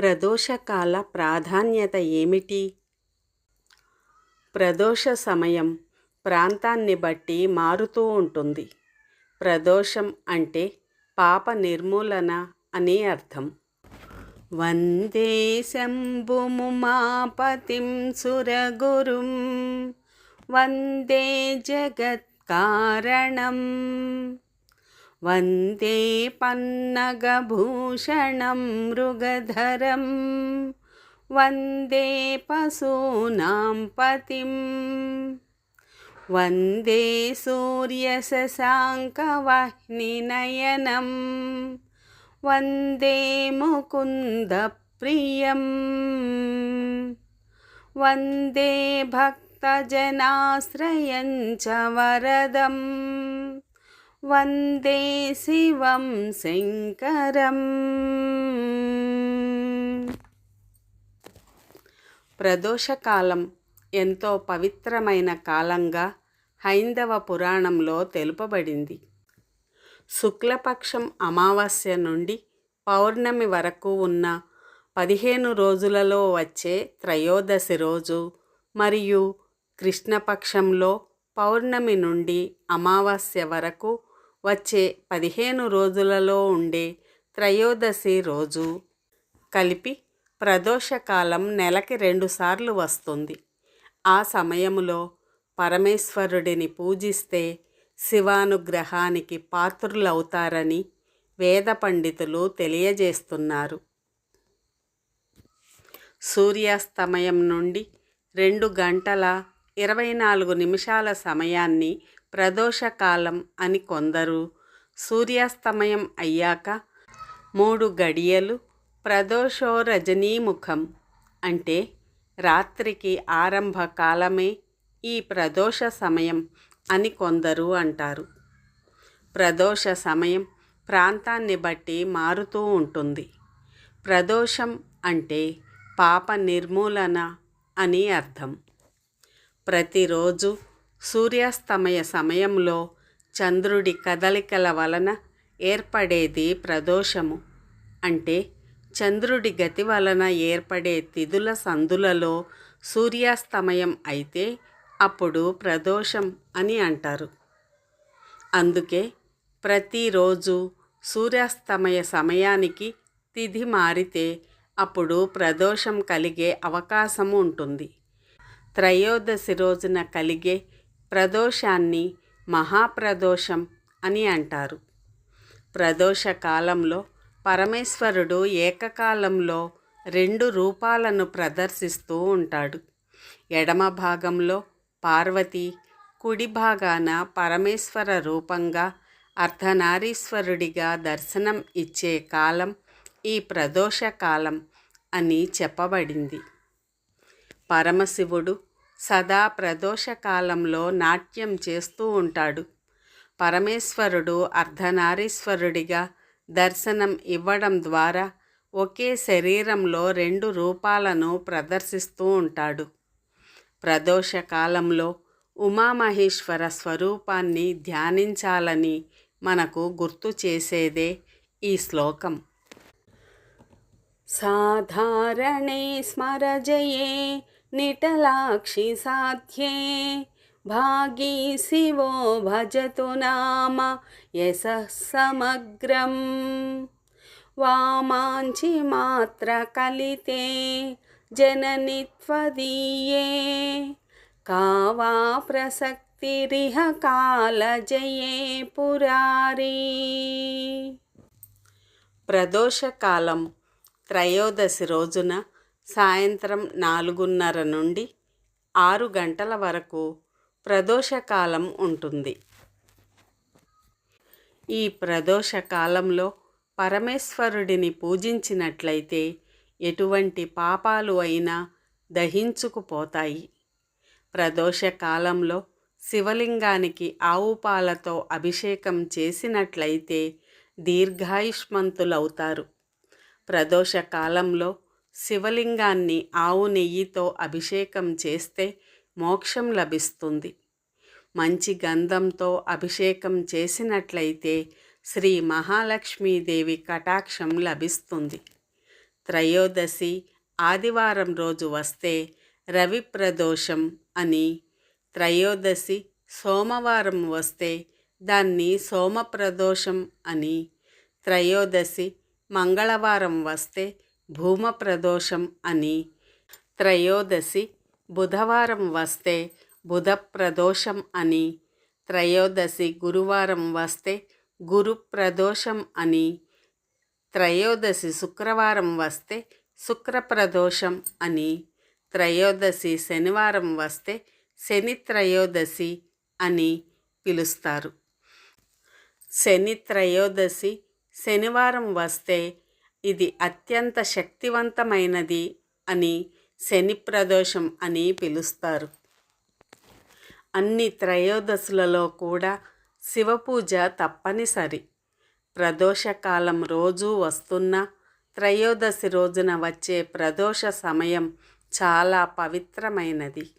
ప్రదోషకాల ప్రాధాన్యత ఏమిటి? ప్రదోష సమయం ప్రాంతాన్ని బట్టి మారుతూ ఉంటుంది. ప్రదోషం అంటే పాప నిర్మూలన అని అర్థం. వందే శంభుముమాపతిం సురగురుం. వందే జగత్కారణం వందే పన్నగభూషణం మృగధరం. వందే పశూనాం పతిం. వందే సూర్యశశాంకవహ్నినయనం. వందే ముకుందప్రియం వందే భక్తజనాశ్రయం చ వరదం. వందే శివం శంకరం. ప్రదోషకాలం ఎంతో పవిత్రమైన కాలంగా హైందవ పురాణంలో తెలుపబడింది. శుక్లపక్షం అమావాస్య నుండి పౌర్ణమి వరకు ఉన్న పదిహేను రోజులలో వచ్చే త్రయోదశి రోజు మరియు కృష్ణపక్షంలో పౌర్ణమి నుండి అమావాస్య వరకు వచ్చే పదిహేను రోజులలో ఉండే త్రయోదశి రోజు కలిపి ప్రదోషకాలం నెలకి రెండుసార్లు వస్తుంది. ఆ సమయంలో పరమేశ్వరుడిని పూజిస్తే శివానుగ్రహానికి పాత్రులవుతారని వేద పండితులు తెలియజేస్తున్నారు. సూర్యాస్తమయం నుండి రెండు గంటల ఇరవై నాలుగు నిమిషాల సమయాన్ని ప్రదోషకాలం అని కొందరు సూర్యాస్తమయం అయ్యాక మూడు గడియలు ప్రదోషో రజనీముఖం అంటే రాత్రికి ఆరంభ కాలమే ఈ ప్రదోష సమయం అని కొందరు అంటారు. ప్రదోష సమయం ప్రాంతాన్ని బట్టి మారుతూ ఉంటుంది. ప్రదోషం అంటే పాప నిర్మూలన అని అర్థం. ప్రతిరోజు సూర్యాస్తమయ సమయంలో చంద్రుడి కదలికల వలన ఏర్పడేది ప్రదోషము. అంటే చంద్రుడి గతి వలన ఏర్పడే తిథుల సందులలో సూర్యాస్తమయం అయితే అప్పుడు ప్రదోషం అని అంటారు. అందుకే ప్రతిరోజు సూర్యాస్తమయ సమయానికి తిథి మారితే అప్పుడు ప్రదోషం కలిగే అవకాశము ఉంటుంది. త్రయోదశి రోజున కలిగే ప్రదోషాన్ని మహాప్రదోషం అని అంటారు. ప్రదోష కాలంలో పరమేశ్వరుడు ఏకకాలంలో రెండు రూపాలను ప్రదర్శిస్తూ ఉంటాడు. ఎడమ భాగంలో పార్వతి కుడి భాగాన పరమేశ్వర రూపంగా అర్ధనారీశ్వరుడిగా దర్శనం ఇచ్చే కాలం ఈ ప్రదోష కాలం అని చెప్పబడింది. పరమశివుడు సదా ప్రదోషకాలంలో నాట్యం చేస్తూ ఉంటాడు. పరమేశ్వరుడు అర్ధనారీశ్వరుడిగా దర్శనం ఇవ్వడం ద్వారా ఒకే శరీరంలో రెండు రూపాలను ప్రదర్శిస్తూ ఉంటాడు. ప్రదోషకాలంలో ఉమామహేశ్వర స్వరూపాన్ని ధ్యానించాలని మనకు గుర్తు చేసేదే ఈ శ్లోకం. సాధారణే స్మరజయే నిటలాక్షి సాధ్యే. భాగీ శివో భజతు నామ యశ సమగ్రం వామాంచి మాత్ర కలితే జనని త్వదీయే. కావా ప్రసక్తిరిహ కాలజయే పురారీ. ప్రదోషకాలం త్రయోదశి రోజున సాయంత్రం నాలుగున్నర నుండి ఆరు గంటల వరకు ప్రదోషకాలం ఉంటుంది. ఈ ప్రదోషకాలంలో పరమేశ్వరుడిని పూజించినట్లయితే ఎటువంటి పాపాలు అయినా దహించుకుపోతాయి. ప్రదోషకాలంలో శివలింగానికి ఆవు పాలతో అభిషేకం చేసినట్లయితే దీర్ఘాయుష్మంతులవుతారు. ప్రదోషకాలంలో శివలింగాన్ని ఆవు నెయ్యితో అభిషేకం చేస్తే మోక్షం లభిస్తుంది. మంచి గంధంతో అభిషేకం చేసినట్లయితే శ్రీ మహాలక్ష్మీదేవి కటాక్షం లభిస్తుంది. త్రయోదశి ఆదివారం రోజు వస్తే రవి ప్రదోషం అని త్రయోదశి సోమవారం వస్తే దాన్ని సోమ ప్రదోషం అని త్రయోదశి మంగళవారం వస్తే భూమ ప్రదోషం అని త్రయోదశి బుధవారం వస్తే బుధ ప్రదోషం అని త్రయోదశి గురువారం వస్తే గురు ప్రదోషం అని త్రయోదశి శుక్రవారం వస్తే శుక్ర ప్రదోషం అని త్రయోదశి శనివారం వస్తే శని త్రయోదశి అని పిలుస్తారు. శని త్రయోదశి శనివారం వస్తే ఇది అత్యంత శక్తివంతమైనది అని శని ప్రదోషం అని పిలుస్తారు. అన్ని త్రయోదశులలో కూడా శివపూజ తప్పనిసరి. ప్రదోషకాలం రోజూ వస్తున్న త్రయోదశి రోజున వచ్చే ప్రదోష సమయం చాలా పవిత్రమైనది.